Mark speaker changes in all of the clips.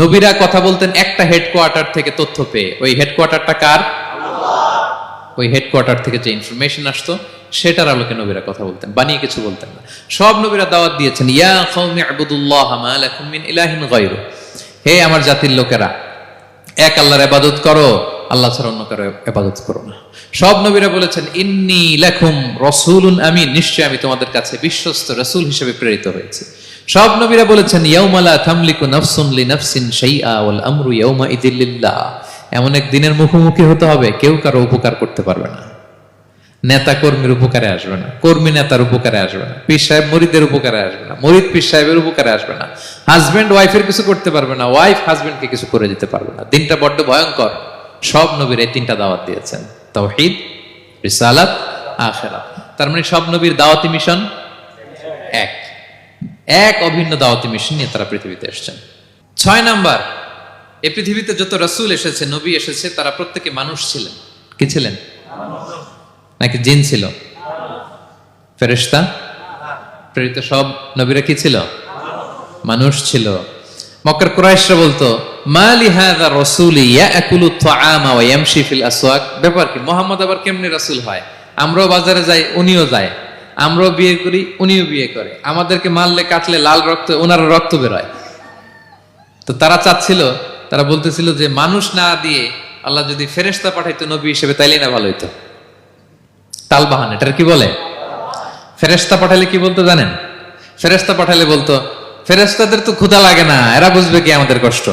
Speaker 1: নবীরা কথা বলতেন একটা হেডকোয়ার্টার থেকে তথ্য পেয়ে। ওই হেডকোয়ার্টারটা কার? ওই হেডকোয়ার্টার থেকে যে ইনফরমেশন আসতো সেটার আলোকে নবীরা কথা বলতেন বানিয়ে কিছু বলতেন না। সব নবীরা দাওয়াত দিয়েছেন ইয়া কওমি আবুদুল্লাহ মা লাকুম মিন ইলাহিন গায়রু। হে আমার জাতির লোকেরা এক আল্লাহর ইবাদত করো আল্লাহ ছাড়া অন্য কারও ইবাদত করো না। সব নবীরা বলেছেন ইন্নি লাকুম রাসূলুন আমি নিশ্চয় আমি তোমাদের কাছে বিশ্বস্ত রাসূল হিসেবে প্রেরিত হয়েছে। সব নবীরা বলেছেন ইয়াউমালা নাফসুন লিনাফসিন শাইআ ওয়াল আমরু ইয়াউমা ইদিল লিল্লাহ। এমন এক দিনের মুখোমুখি হতে হবে, কেউ কারও উপকার করতে পারবে না। নেতা কর্মীর উপকারে আসবে না, কর্মী নেতার উপকারে আসবে না, পীর সাহেব মরিদের উপকারে আসবে না, মরিদ পীর সাহেবের উপকারে আসবে না, হাজবেন্ড ওয়াইফের কিছু করতে পারবে না, ওয়াইফ হাজবেন্ডকে কিছু করে দিতে পারবে না। দিনটা বড্ড ভয়ঙ্কর। সব নবীর এই তিনটা দাওয়াত দিয়েছেন, তাওহীদ, রিসালাত, আখিরাত। তার মানে সব নবীর দাওয়াতি মিশন এক। এক অভিন্ন দাওয়াতি মিশন নিয়ে তারা পৃথিবীতে এসেছেন। ছয় নাম্বার এই পৃথিবীতে যত রাসূল এসেছে, নবী এসেছে, তারা প্রত্যেকে মানুষ ছিলেন। কি ছিলেন? নাকি জিন ছিল? ফেরেশতা? প্রেরিত সব নবীরা কি ছিল? মানুষ ছিল। মক্কার কুরাইশরা বলতো মালি হাযা রাসূলি ইয়াকুলু তাআমা ওয়া ইয়ামশি ফিল আসওয়াক? ব্যাপার কি, মোহাম্মদ আবার কেমনে রাসূল হয়? আমরাও বাজারে যাই, উনিও যায়। আমরাও বিয়ে করি, উনিও বিয়ে করে। আমাদেরকে মারলে, কাটলে লাল রক্ত ওনার রক্ত বেরোয়। তো তারা চাচ্ছিল, তারা বলতেছিল যে মানুষ না দিয়ে আল্লাহ যদি ফেরেশতা পাঠাইতো নবী হিসেবে তাইলে না ভালো হইতো। তালবাহান, এটার কি বলে? ফেরেস্তা পাঠালে কি বলতো জানেন? ফেরেস্তা পাঠালে বলতো ফেরেস্তাদের তো ক্ষুধা লাগে না, এরা বুঝবে কি আমাদের কষ্ট।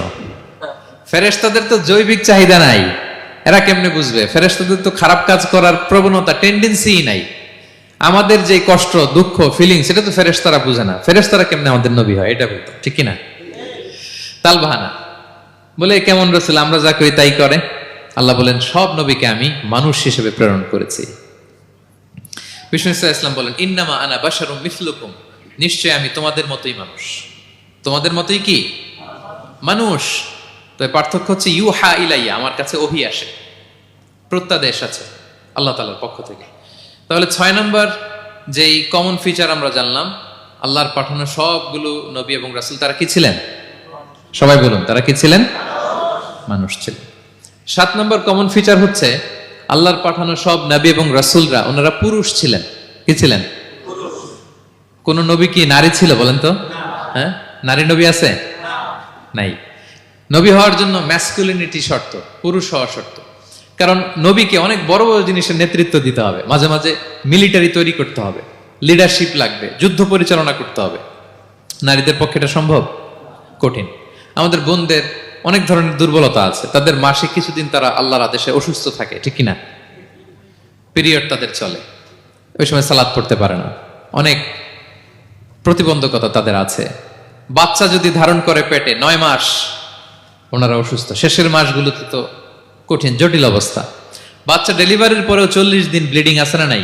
Speaker 1: ফেরেস্তাদের তো জৈবিক চাহিদা নাই, এরা কেমনে বুঝবে? ফেরেস্তাদের তো খারাপ কাজ করার প্রবণতা টেন্ডেন্সি নাই। আমাদের যে কষ্ট, দুঃখ ফিলিং সেটা তো ফেরেস্তারা বুঝে না। ফেরেস্তারা কেমনে আমাদের নবী হয়, এটা বলতো, ঠিক কি না তালবাহানা, বলে, কেমন রসুল, আমরা যা করি তাই করে। আল্লাহ বলেন, সব নবীকে আমি মানুষ হিসেবে প্রেরণ করেছি। বিষ্ণু ইসলাম বলেন, ইন্নামা আনা বাসারুম মিসলুকুম। নিশ্চয় আমি তোমাদের মতোই মানুষ। তোমাদের মতোই কি? মানুষ। তো পার্থক্য হচ্ছে ইউ হা ইলাইয়া, আমার কাছে ওহি আসে, প্রত্যাদেশ আছে, আল্লাহ তালার পক্ষ থেকে। তাহলে ছয় নম্বর যেই কমন ফিচার আমরা জানলাম, আল্লাহর পাঠানো সবগুলো নবী এবং রাসুল তারা কি ছিলেন? সবাই বলুন, তারা কি ছিলেন? মানুষ ছিলেন। সাত নম্বর কমন ফিচার হচ্ছে আল্লাহর পাঠানো সব নবী এবং রাসুলরা, ওনারা পুরুষ ছিলেন। কি ছিলেন? কোন নবী কি নারী ছিল বলেন তো? হ্যাঁ? নারী নবী আছে? নাই। নবী হওয়ার জন্য ম্যাসকুলিনিটি শর্ত, পুরুষ হওয়া শর্ত। কারণ নবীকে অনেক বড় বড় জিনিসের নেতৃত্ব দিতে হবে। মাঝে মাঝে মিলিটারি তৈরি করতে হবে। লিডারশিপ লাগবে, যুদ্ধ পরিচালনা করতে হবে। নারীদের পক্ষে এটা সম্ভব? কঠিন। আমাদের বোনদের অনেক ধরনের দুর্বলতা আছে। তাদের মাসে কিছুদিন তারা আল্লাহর আদেশে অসুস্থ থাকে, ঠিক কিনা? পিরিয়ড তাদের চলে। ওই সময় সালাদ পড়তে পারে না। অনেক প্রতিবন্ধকতা তাদের আছে। বাচ্চা যদি ধারণ করে পেটে নয় মাস, ওনারা অসুস্থ। শেষের মাসগুলোতে তো কঠিন, জটিল অবস্থা। বাচ্চা ডেলিভারির পরেও চল্লিশ দিন ব্লিডিং আসে না নাই?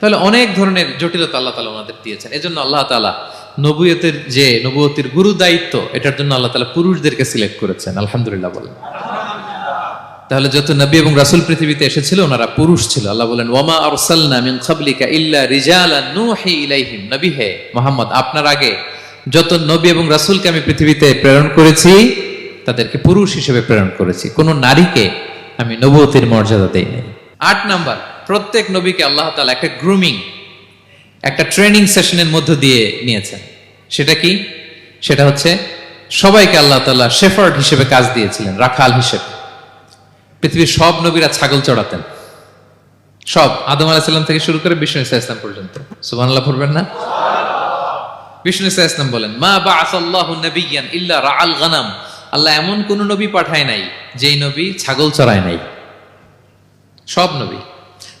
Speaker 1: তাহলে অনেক ধরনের জটিলতা আল্লাহ তালা ওনাদের দিয়েছেন। এজন্য আল্লাহ তালা নবুয়তের যে নবুয়তির গুরু দায়িত্ব, এটার জন্য আল্লাহ তালা পুরুষদেরকে সিলেক্ট করেছেন। আলহামদুলিল্লাহ বলেন। তাহলে যত নবী এবং রাসূল পৃথিবীতে এসেছিল, ওনারা পুরুষ ছিল। আল্লাহ বলেন, ওয়ামা আরসালনা মিন ক্বাবলিকা ইল্লা রিজালান নূহি ইলাইহিম। নবী হে মোহাম্মদ, আপনার আগে যত নবী এবং রাসূলকে আমি পৃথিবীতে প্রেরণ করেছি, তাদেরকে পুরুষ হিসেবে প্রেরণ করেছি। কোন নারীকে আমি নবুয়তির মর্যাদা দেইনি আট নাম্বার, প্রত্যেক নবীকে আল্লাহ তাআলা একটা গ্রুমিং একটা ট্রেনিং সেশনের মধ্য দিয়ে নিয়েছেন। সেটা কি? সেটা হচ্ছে সবাইকে আল্লাহ তাআলা শেফার্ড হিসেবে কাজ দিয়েছিলেন, রাখাল হিসেবে। পৃথিবীর সব নবীরা ছাগল চড়াতেন। সব, আদম আলাহিসাল্লাম থেকে শুরু করে বিষ্ণু ইসা ইসলাম পর্যন্ত। সুবহানাল্লাহ পড়বেন না? বিষ্ণু ইসা ইসলাম বলেন, মা বা আসাল্লাহু নবিয়ান ইল্লা রাআল গানাম। আল্লাহ এমন কোন নবী পাঠায় নাই, যেই নবী ছাগল চড়ায় নাই। সব নবী।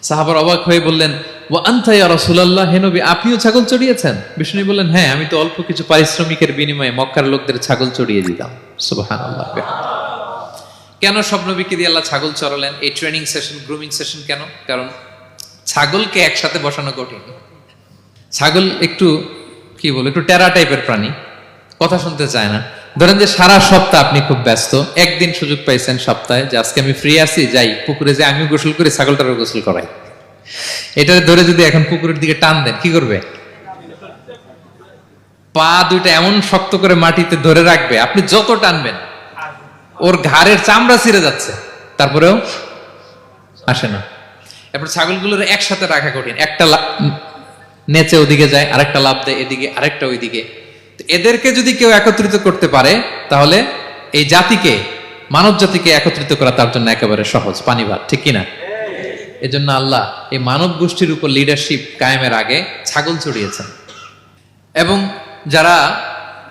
Speaker 1: সাহাবার অবাক হয়ে বললেন ও আন্তা ইয়া রাসূলুল্লাহ, হে নবী, আপনিও ছাগল চড়িয়েছেন? বিষ্ণু বললেন হ্যাঁ আমি তো অল্প কিছু পারিশ্রমিকের বিনিময়ে মক্কার লোকদের ছাগল চড়িয়ে দিতাম। সুবহানাল্লাহ কেন সব নবীকে দিয়ে আল্লাহ ছাগল চড়ালেন? এই ট্রেনিং সেশন গ্রুমিং সেশন কেন? কারণ ছাগলকে একসাথে বসানো কঠিন। ছাগল একটু, কি বলব একটু টেরা টাইপের প্রাণী। কথা শুনতে চায় না। ধরেন যে সারা সপ্তাহ আপনি খুব ব্যস্ত, একদিন সুযোগ পাইছেন সপ্তাহে যে আজকে আমি ফ্রি আছি, যাই, পুকুরে যে আমিও গোসল করি, ছাগলটারও গোসল করাই। এটা ধরে যদি এখন পুকুরের দিকে টান দেন, কি করবে? পা দুইটা এমন শক্ত করে মাটিতে ধরে রাখবে, আপনি যত টানবেন, ওর ঘাড়ের চামড়া ছিঁড়ে যাচ্ছে, তারপরেও আসে না। এরপর ছাগলগুলোর একসাথে রাখা কঠিন, একটা নেচে ওদিকে যায়, আরেকটা লাভ দেয়, এদিকে, আরেকটা ওইদিকে। এদেরকে যদি কেউ একত্রিত করতে পারে, তাহলে এই জাতিকে, মানব জাতিকে একত্রিত করা তার জন্য একেবারে সহজ পানি ভাত ঠিক কিনা? এজন্য আল্লাহ এই মানব গোষ্ঠীর উপর লিডারশিপ কায়েমের আগে ছাগল চড়িয়েছেন। এবং যারা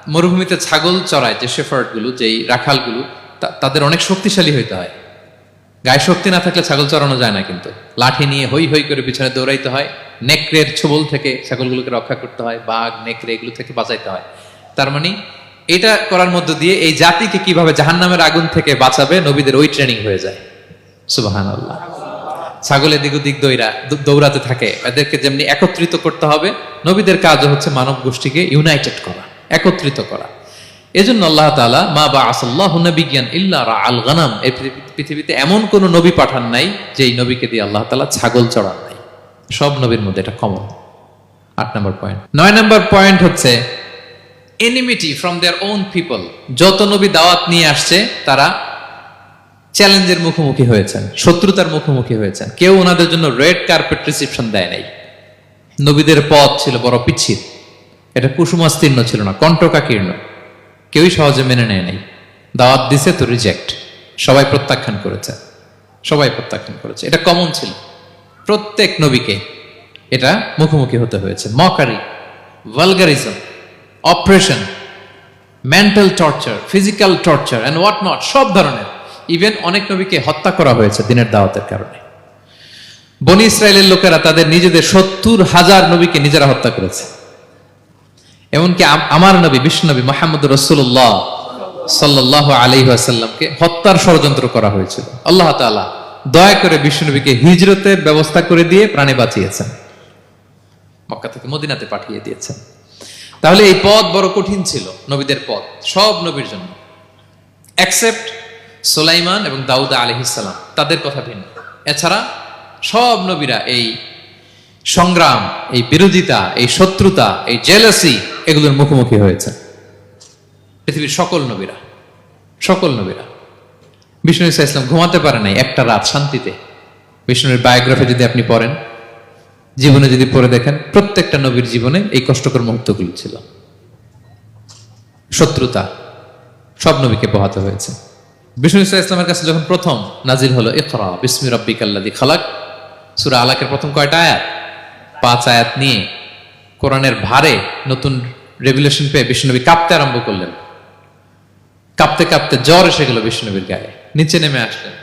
Speaker 1: মরুভূমিতে ছাগল চড়ায়, যে শেফার্ডগুলো যেই রাখালগুলো তাদের অনেক শক্তিশালী হইতে হয়। গায়ে শক্তি না থাকলে ছাগল চড়ানো যায় না কিন্তু। লাঠি নিয়ে হই হই করে পিছনে দৌড়াইতে হয়, নেকড়ের ছোবল থেকে ছাগলগুলোকে রক্ষা করতে হয়, বাঘ, নেকড়ে এগুলো থেকে বাঁচাইতে হয়। তার মানে এটা করার মধ্য দিয়ে এই জাতিকে কীভাবে জাহান্নামের আগুন থেকে বাঁচাবে, নবীদের ওই ট্রেনিং হয়ে যায়। সুবাহান আল্লাহ ছাগল এদিক ওদিক দৌড়া দৌ- দৌড়াতে থাকে। এদেরকে যেমনি একত্রিত করতে হবে, নবীদের কাজ হচ্ছে মানব গোষ্ঠীকে ইউনাইটেড করা, একত্রিত করা। এজন্য আল্লাহ তাআলা, মা বা আসল্লাহ নবিজ্ঞান ইল্লা আল গানাম এই পৃথিবীতে এমন কোন নবী পাঠান নাই যে এই নবীকে দিয়ে আল্লাহ তালা ছাগল চড়ান নাই। সব নবীর মধ্যে এটা কমন আট নম্বর পয়েন্ট নয় নম্বর পয়েন্ট হচ্ছে enmity from their own people যত নবী দাওয়াত নিয়ে আসছে, তারা চ্যালেঞ্জের মুখোমুখি হয়েছেন, শত্রুতার মুখোমুখি হয়েছেন। কেউ ওনাদের জন্য রেড কার্পেট রিসিপশন দেয় নাই। নবীদের পথ ছিল বড় পিচ্ছিল। এটা কুসুমাস্তীর্ণ ছিল না, কণ্ঠকাকীর্ণ। কেউই সহজে মেনে নেয় নাই। দাওয়াত দিছে তো রিজেক্ট সবাই প্রত্যাখ্যান করেছে। সবাই প্রত্যাখ্যান করেছে। এটা কমন ছিল। প্রত্যেক নবীকে এটা মুখোমুখি হতে হয়েছে। Mockery vulgarism oppression mental torture physical torture and what not সব ধরনের। ইভেন অনেক নবীকে হত্যা করা হয়েছে দিনের দাওয়াতের কারণে। বনি ইসরায়েলের লোকেরা তাদের নিজেদের সত্তর হাজার নবীকে নিজেরা হত্যা করেছে। এমনকি আমার নবী বিষ্ণনবী মোহাম্মদ রসুল্লাহ সাল্লাহ আলী আসাল্লামকে হত্যার ষড়যন্ত্র করা হয়েছিল। আল্লাহ তাআলা দয়া করে বিষ্ণনবীকে হিজরতের ব্যবস্থা করে দিয়ে প্রাণে বাঁচিয়েছেন। মক্কা থেকে মদিনাতে পাঠিয়ে দিয়েছেন। তাহলে এই পথ বড় কঠিন ছিল, নবীদের পথ, সব নবীর জন্য। অ্যাকসেপ্ট সোলাইমান এবং দাউদা আলহিসাল্লাম তাদের কথা ভিন্ন। এছাড়া সব নবীরা এই সংগ্রাম, এই বিরোধিতা, এই শত্রুতা, এই জেলাসি এগুলোর মুখোমুখি হয়েছে। পৃথিবীর সকল নবীরা সকল নবীরা। বিষ্ণু ইসা ইসলাম ঘুমাতে পারে নাই একটা রাত শান্তিতে। বিষ্ণুর বায়োগ্রাফি যদি আপনি পড়েন, জীবনে যদি পড়ে দেখেন, প্রত্যেকটা নবীর জীবনে এই কষ্টকর মুহূর্তগুলো ছিল। শত্রুতা সব নবীকে পোহাতে হয়েছে। বিষ্ণু ইসা ইসলামের কাছে যখন প্রথম নাজিল হলো, ইকরা, বিসমি রব্বিক আল্লাদি খালাক, সুরা আলাকের প্রথম কয়টা আয়াত? পাঁচ আয়াত নিয়ে কোরআনের ভারে নতুন রেগুলেশন পেয়ে বিষ্ণুনবী কাঁপতে আরম্ভ করলেন। কাঁপতে কাঁপতে জ্বর এসে গেল বিষ্ণুনবীর গায়ে। নিচে নেমে আসলেন।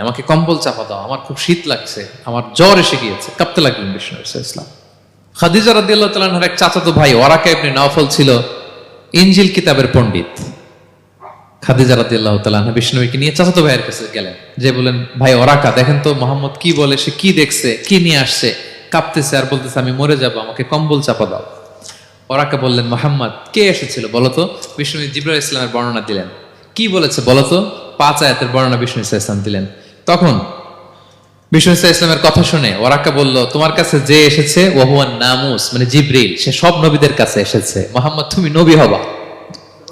Speaker 1: আমাকে কম্বল চাপা দাও, আমার খুব শীত লাগছে, আমার জ্বর এসে গিয়েছে। কাঁপতে লাগলেন বিষ্ণু ইসলাম খাদিজা রাদিয়াল্লাহু তাআলা এক চাচাতো ভাই ওরাকা ইবনে ছিল ইনজিল কিতাবের পণ্ডিত। খাদিজা আনহা বিষ্ণুকে নিয়ে চাচাতো ভাইয়ের কাছে গেলেন। যে বলেন ভাই ওরাকা দেখেন তো মোহাম্মদ কি বলে, সে কি দেখছে, কি নিয়ে আসছে, কাঁপতেছে আর বলতেছে, আমি মরে যাব, আমাকে কম্বল চাপা দাও। ওরাকা বললেন, মোহাম্মদ, কে এসেছিল বলতো বিষ্ণু ইসলামের বর্ণনা দিলেন। কি বলেছে বলতো পাঁচ আয়াতের বর্ণনা বিষ্ণু ইসা ইসলাম দিলেন। তখন বিষ্ণু ইসা ইসলামের কথা শুনে ওরাকা বলল, তোমার কাছে যে এসেছে ওহুয়ান নামুস মানে জিব্রিল, সে সব নবীদের কাছে এসেছে। মোহাম্মদ, তুমি নবী হবা।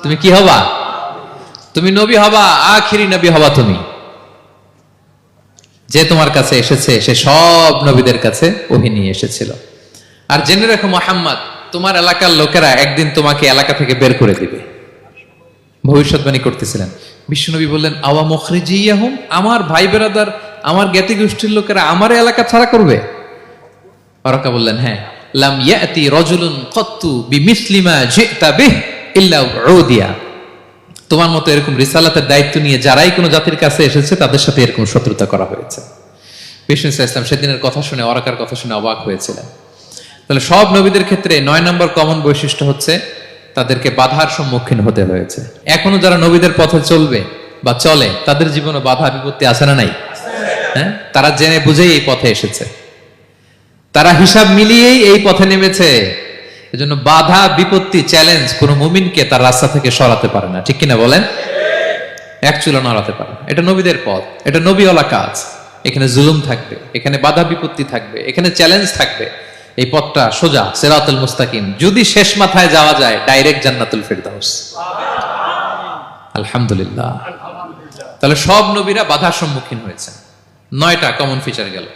Speaker 1: তুমি কি হবা? তুমি নবী হবা, আখিরি নবী হবা তুমি। যে তোমার কাছে এসেছে, সে সব নবীদের কাছে ওহি নিয়ে এসেছিল। আর জেনে রাখো মোহাম্মদ, তোমার এলাকার লোকেরা একদিন তোমাকে এলাকা থেকে বের করে দিবে। ভবিষ্যৎবাণী করতেছিলেন। বিশ্বনবী বললেন, আওয়া মখরিজি মখরিজিয়াহুম, আমার ভাই বেরাদার, আমার জ্ঞাতি গোষ্ঠীর লোকেরা আমার এলাকা ছাড়া করবে? ওরাকা বললেন হ্যাঁ। লাম ইয়াতি রজুলুন কত্তু বিমিসলিমা জিতা বিহ ইল্লা উদিয়া তোমার মতো এরকম রিসালাতের দায়িত্ব নিয়ে যারাই কোনো জাতির কাছে এসেছে, তাদের সাথে এরকম শত্রুতা করা হয়েছে। বিষ্ণু ইসলাম সেদিনের কথা শুনে অরাকার কথা শুনে অবাক হয়েছিলেন। তাহলে সব নবীদের ক্ষেত্রে নয় নম্বর কমন বৈশিষ্ট্য হচ্ছে, তাদেরকে বাধার সম্মুখীন হতে হয়েছে। এখনও যারা নবীদের পথে চলবে বা চলে, তাদের জীবনে বাধা বিপত্তি আছে না নাই? হ্যাঁ? তারা জেনে বুঝেই এই পথে এসেছে। তারা হিসাব মিলিয়েই এই পথে নেমেছে। এজন্য বাধা, বিপত্তি চ্যালেঞ্জ কোনো মুমিনকে তার রাস্তা থেকে সরাতে পারে না। ঠিক কিনা বলেন? এক চুলো নড়াতে পারে না। এটা নবীদের পথ। এটা নবীওয়ালা কাজ। এখানে জুলুম থাকবে, এখানে বাধা, বিপত্তি থাকবে, এখানে চ্যালেঞ্জ থাকবে। এই পথটা সোজা, সেরাতুল মুস্তাকিম। যদি শেষ মাথায় যাওয়া যায় ডাইরেক্ট জান্নাতুল ফেরদাউস। আলহামদুলিল্লাহ। তাহলে সব নবীরা বাধার সম্মুখীন হয়েছেন। নয়টা কমন ফিচার গেল।